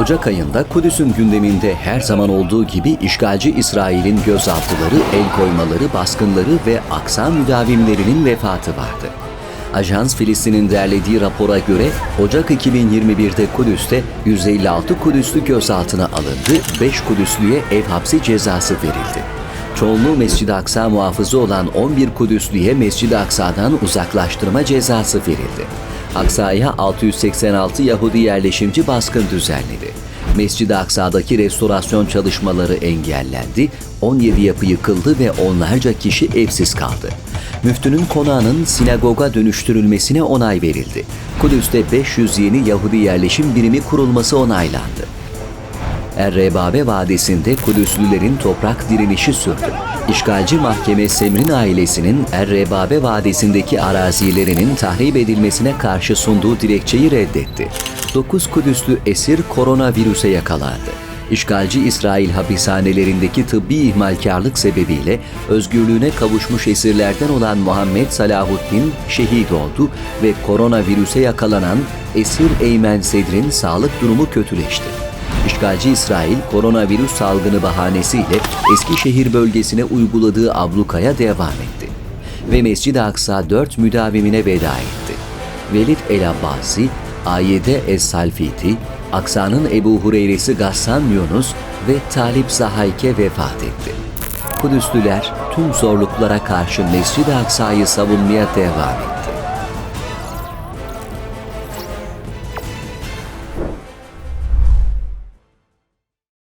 Ocak ayında Kudüs'ün gündeminde her zaman olduğu gibi işgalci İsrail'in gözaltıları, el koymaları, baskınları ve aksa müdavimlerinin vefatı vardı. Ajans Filistin'in derlediği rapora göre Ocak 2021'de Kudüs'te 156 Kudüslü gözaltına alındı, 5 Kudüslüye ev hapsi cezası verildi. Çoğunluğu Mescid-i Aksa muhafızı olan 11 Kudüslüye Mescid-i Aksa'dan uzaklaştırma cezası verildi. Aksa'ya 686 Yahudi yerleşimci baskın düzenledi. Mescid-i Aksa'daki restorasyon çalışmaları engellendi, 17 yapı yıkıldı ve onlarca kişi evsiz kaldı. Müftünün konağının sinagoga dönüştürülmesine onay verildi. Kudüs'te 500 yeni Yahudi yerleşim birimi kurulması onaylandı. Errebabe Vadisi'nde Kudüslülerin toprak direnişi sürdü. İşgalci mahkeme Semrin ailesinin Errebabe Vadisi'ndeki arazilerinin tahrip edilmesine karşı sunduğu dilekçeyi reddetti. 9 Kudüslü esir koronavirüse yakalandı. İşgalci İsrail hapishanelerindeki tıbbi ihmalkarlık sebebiyle özgürlüğüne kavuşmuş esirlerden olan Muhammed Salahuddin şehit oldu ve koronavirüse yakalanan esir Eymen Sedr'in sağlık durumu kötüleşti. İşgalci İsrail koronavirüs salgını bahanesiyle Eskişehir bölgesine uyguladığı ablukaya devam etti. Ve Mescid-i Aksa dört müdavimine veda etti. Velid el-Abbasi, Ayede Es-Salfiti, Aksa'nın Ebu Hureyre'si Gassan Yunus ve Talip Zahayke vefat etti. Kudüslüler tüm zorluklara karşı Mescid-i Aksa'yı savunmaya devam etti.